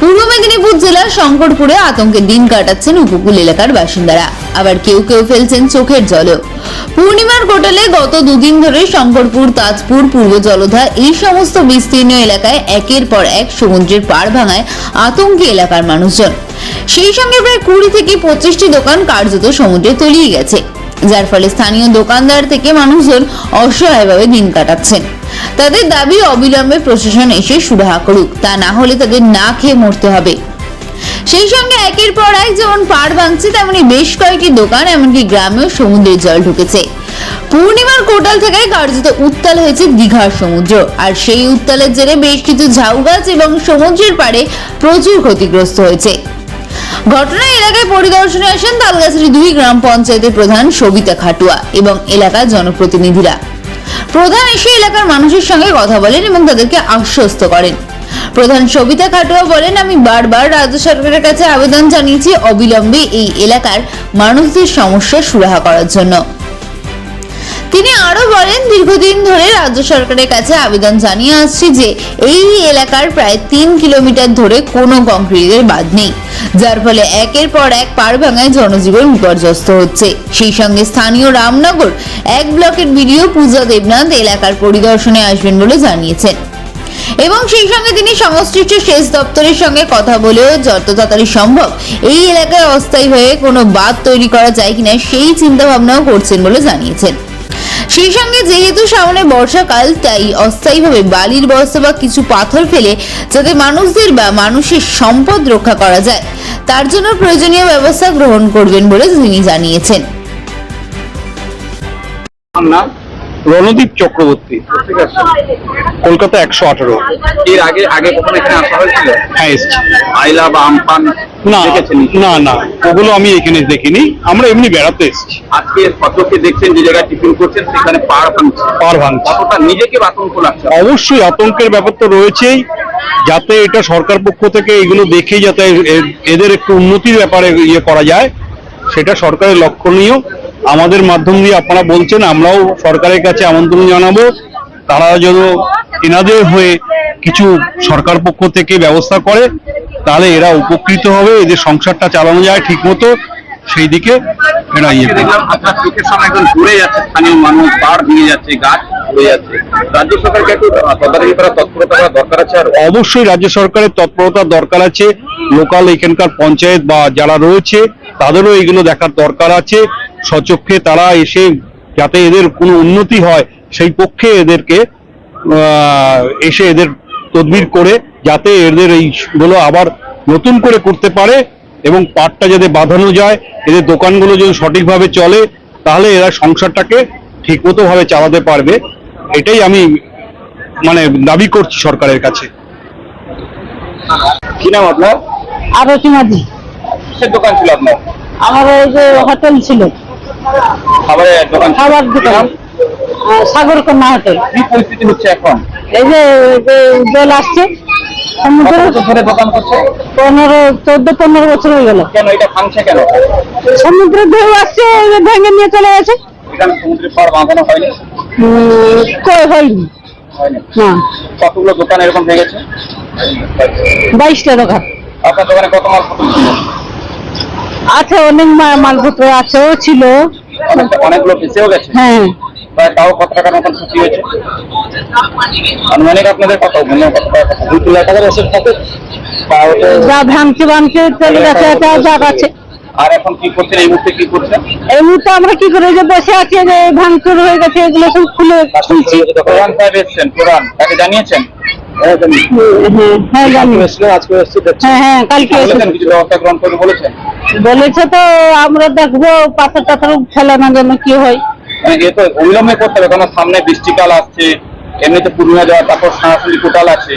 পূর্ব মেদিনীপুর জেলার শঙ্করপুরে আতঙ্কের দিন কাটাচ্ছেন উপকূল এলাকার বাসিন্দারা। আবার কেউ কেউ ফেলছেন চোখের জলও। পূর্ণিমার কোটালে গত দুদিন ধরে শঙ্করপুর, তাজপুর, পূর্ব জলধা এই সমস্ত বিস্তীর্ণ এলাকায় একের পর এক সমুদ্রের পাড় ভাঙায় আতঙ্কে এলাকার মানুষজন। সেই সঙ্গে প্রায় কুড়ি থেকে পঁচিশটি দোকান কার্যত সমুদ্রে তলিয়ে গেছে। যার ফলে স্থানীয় দোকানদার থেকে মানুষজন অসহায়ভাবে দিন কাটাচ্ছেন। তাদের দাবি অবিলম্বে প্রশাসন এসে সুরাহা করুক, তা না হলে তাদের না খেয়ে মরতে হবে। সেই সঙ্গে একের পর এক যেমন পাড় ভাঙছে, তেমনি বেশ কয়েকটি দোকান, এমনকি গ্রামেও সমুদ্রের জল ঢুকেছে। পূর্ণিমার কোটাল থেকে কার্যত উত্তাল হয়েছে দীঘার সমুদ্র, আর সেই উত্তালের জেরে বেশ কিছু ঝাউ গাছ এবং সমুদ্রের পাড়ে প্রচুর ক্ষতিগ্রস্ত হয়েছে। ঘটনায় এলাকায় পরিদর্শনে আসেন তালগাছড়ি দুই গ্রাম পঞ্চায়েতের প্রধান সবিতা খাটুয়া এবং এলাকার জনপ্রতিনিধিরা। প্রধান এসে এলাকার মানুষের সঙ্গে কথা বলেন এবং তাদেরকে আশ্বস্ত করেন। প্রধান সবিতা খাটুয়া বলেন, আমি বারবার রাজ্য সরকারের কাছে আবেদন জানিয়েছি অবিলম্বে এই এলাকার মানুষদের সমস্যা সুরাহা করার জন্য। তিনি আরও বলেন, দীর্ঘদিন ধরে রাজ্য সরকারের কাছে আবেদন জানিয়ে আসছি যে এই এলাকার প্রায় তিন কিলোমিটার ধরে কোনো কংক্রিটের বাদ নেই। যার ফলে একের পর এক পাড় ভাঙায় জনজীবন বিপর্যস্ত হচ্ছে। সেই সঙ্গে স্থানীয় রামনগর এক ব্লকের বিডিও পূজা দেবনাথ এলাকার পরিদর্শনে আসবেন বলে জানিয়েছেন। এবং সেই সঙ্গে তিনি সংশ্লিষ্ট সেচ দপ্তরের সঙ্গে কথা বলেও যত তাড়াতাড়ি সম্ভব এই এলাকায় অস্থায়ী হয়ে কোনো বাঁধ তৈরি করা যায় কিনা সেই চিন্তা ভাবনাও করছেন বলে জানিয়েছেন। সেই সঙ্গে যেহেতু সামনে বর্ষাকাল, তাই অস্থায়ীভাবে বালির বস্তা বা কিছু পাথর ফেলে যাতে মানুষদের বা মানুষের সম্পদ রক্ষা করা যায়, তার জন্য প্রয়োজনীয় ব্যবস্থা গ্রহণ করবেন বলে তিনি জানিয়েছেন। রণদীপ চক্রবর্তী। ঠিক আছে কলকাতা একশো আঠারো। এর আগে আগে কখনো এখানে আসা হয়েছিল? হ্যাঁ এসছি। আইলা বা আমপান না না না ওগুলো আমি এখানে দেখিনি। আমরা এমনি বেড়াতে এসেছি। আজকে ফটোকে দেখছেন যে জায়গায় টিফিন করছেন সেখানে পাড় ভাঙছে। পার ভাঙছে। কতটা নিজেকে আতঙ্ক লাগছে? অবশ্যই আতঙ্কের ব্যাপার তো রয়েছেই। যাতে এটা সরকার পক্ষ থেকে এগুলো দেখে যাতে এদের একটু উন্নতির ব্যাপারে ইয়ে করা যায় সেটা সরকারের লক্ষণীয়। আমাদের মাধ্যম দিয়ে আপনারা বলছেন আমরাও সরকারের কাছে আমন্ত্রণ জানাব। তারা যেন এনাদের হয়ে কিছু সরকার পক্ষ থেকে ব্যবস্থা করে তাহলে এরা উপকৃত হবে এদের সংসারটা চালানো যায় ঠিক মতো সেই দিকে এরা ইয়ে করবে। দেখলাম আপনার চোখের সামনে একজন ঘুরে যাচ্ছে স্থানীয় মানুষ পাড় ভেঙে যাচ্ছে গাছ ঘুরে যাচ্ছে। রাজ্য সরকারকে একটু তদারকি করা তৎপরতা করা দরকার আছে আর? অবশ্যই রাজ্য সরকারের তৎপরতার দরকার আছে। লোকাল এখানকার পঞ্চায়েত বা যারা রয়েছে তাদেরও এগুলো দেখার দরকার আছে। সচক্ষে তারা এসে যাতে এদের কোনো উন্নতি হয় সেই পক্ষে এদেরকে এসে এদের তদবির করে যাতে এদের এইগুলো আবার নতুন করে করতে পারে এবং পাটটা যাতে বাঁধানো যায় এদের দোকানগুলো যদি সঠিকভাবে চলে তাহলে এরা সংসারটাকে ঠিকমতো ভাবে চালাতে পারবে। এটাই আমি মানে দাবি করছি সরকারের কাছে। কি নাম আপনার? আরতি মাঝি। দোকান ছিল আপনার? আমার ওই যে হোটেল ছিল। খাবারের দোকান। খাবার দোকান। সাগর কন্যা হোটেল। কি পরিস্থিতি হচ্ছে এখন? এই যে জল আসছে কত সমুদ্র। বছর ধরে দোকান করছে? পনেরো চোদ্দ পনেরো বছর হয়ে গেল। কেন এটা ভাঙছে কেন? সমুদ্রের ঢেউ আসছে ভেঙে নিয়ে চলে গেছে। এখানে সমুদ্রের পাড় বাঁধানো হয়নি? হয়নি। হয়নি। না। কতগুলো দোকান এরকম ভেঙেছে? বাইশটা দোকান। আপনার দোকানে কত মাল আছে অনেক মালপত্র আছে ও ছিল। অনেকগুলো ফেসেও গেছে? হ্যাঁ। তাও কত টাকার মতন ক্ষতি হয়েছে? আনুমানিক আপনাদের কত মনে কত টাকা দুই তিন লাখ টাকার ওষুধ থাকে? যা ভাঙছে ভাঙছে চলে গেছে যা আছে আর এখন কি করছেন? এই মুহূর্তে কি করছেন? এই মুহূর্তে আমরা কি করে যে বসে আছি যে ভাঙচুর হয়ে গেছে এগুলো সব খুলে প্রধান সাহেব এসছেন তাকে জানিয়েছেন? হ্যাঁ হ্যাঁ জানি। আজকে হ্যাঁ হ্যাঁ কালকে কিছু ব্যবস্থা গ্রহণ করবে বলেছেন? বলেছে তো আমরা দেখব পাথর টাথর ফেলে না যেন কি হয়। মানে অবিলম্বে করতে হবে কারণ সামনে বৃষ্টিকাল আসছে এমনিতে পূর্ণিমা যাওয়া তারপর সাংস্কৃতিক কোটাল আছে।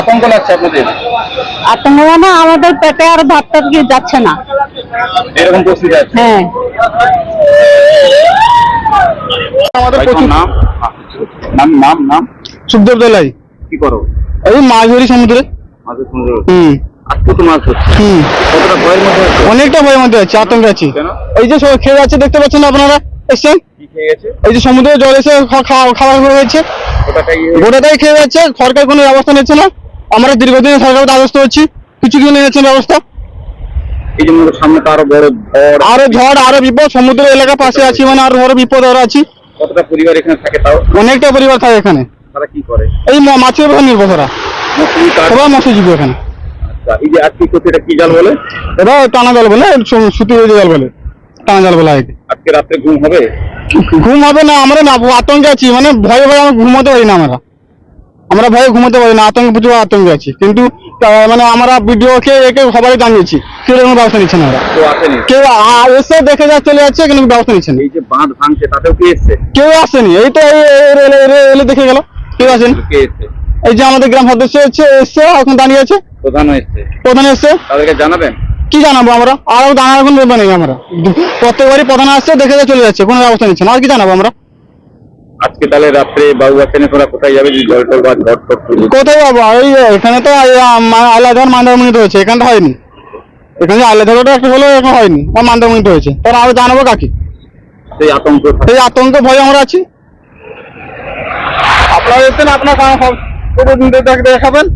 আতঙ্ক লাগছে আপনাদের? আতঙ্ক মানে আমাদের পেটে আর ভাতটা কি যাচ্ছে না। এরকম পরিস্থিতি আছে? হ্যাঁ। তোমার নাম? নাম নাম নাম? সুখদেব দলাই কি করো? এই মাছ ধরি সমুদ্রে। মাছের সমুদ্র? হুম। আজকে তো মাছ অনেকটা ভয়ের মধ্যে আছে আতঙ্কে আছি। কেন? এই যে খেয়ে যাচ্ছে দেখতে পাচ্ছেন আপনারা? এসছেন? কি এই যে সমুদ্রে জল এসে খাওয়া খাওয়া হয়ে গেছে ওটাটাই গোটাটাই খেয়ে যাচ্ছে সরকার কোনো ব্যবস্থা নিচ্ছে না। আমরা দীর্ঘদিন সরকারের দ্বারস্থ হচ্ছি। কিছু কিছু নিয়েছেন ব্যবস্থা। সামনে তো আরও বড় ঝড়। আরও ঝড় আরও বিপদ সমুদ্র এলাকা পাশে আছি মানে আরও বড় বিপদ আরও আছি। কতটা পরিবার এখানে থাকে তাও? অনেকটা পরিবার থাকে এখানে। তারা কি করে? এই মাছের উপর নির্ভর করা সবাই মৎস্যজীবী এখানে। আচ্ছা, এই যে আজকে কি জাল বলে? এরা টানা জাল বলে সুতি হয়ে জাল বলে। আজকে রাত্রে ঘুম হবে? ঘুম হবে না আমরা না আতঙ্কে আছি মানে ভয়ে ভয়ে আমরা ঘুমোতে পারি না আমরা। আমরা ভয়ে ঘুমোতে পারি না আতঙ্কে প্রচুর আতঙ্কে আছি। কিন্তু মানে আমরা ভিডিওকে একে সবাই জানিয়েছি কেউ কোনো ব্যবস্থা নিচ্ছে না কেউ এসে দেখে যা চলে যাচ্ছে কিন্তু ব্যবস্থা নিচ্ছে না। এই যে বাঁধ ভাঙছে তাতেও কি এসছে? কেউ আসেনি এই তো এলে দেখে গেল কেউ আসেনি। এই যে আমাদের গ্রাম সদস্য এসছে এসছে এখন দাঁড়িয়ে আছে। প্রধান এসছে। প্রধান এসছে। তাদেরকে জানাবেন? কি জানাব আমরা আর জানার কোনো ব্যাপার নেই আমরা প্রত্যেকবারই প্রধান আসছে দেখে চলে যাচ্ছে কোনো ব্যবস্থা নিচ্ছে না আর কি জানাব আমরা আজকে তাহলে রাত্রে বাবু বাচ্চা তোরা কোথায় যাবে জল টল বা ঝড় টট কোথায় যাব এই এখানে তো আলাদার মান্দারমণিতে হয়েছে এখানটা হয়নি এখানে আলাদারটা একটা হলো এখন হয়নি আর মান্দারমণিতে হয়েছে তাহলে আরও জানাব কাকে সেই আতঙ্ক। এই আতঙ্ক ভয়ে আমরা আছি আপনারা এসেছেন আপনার দেখাবেন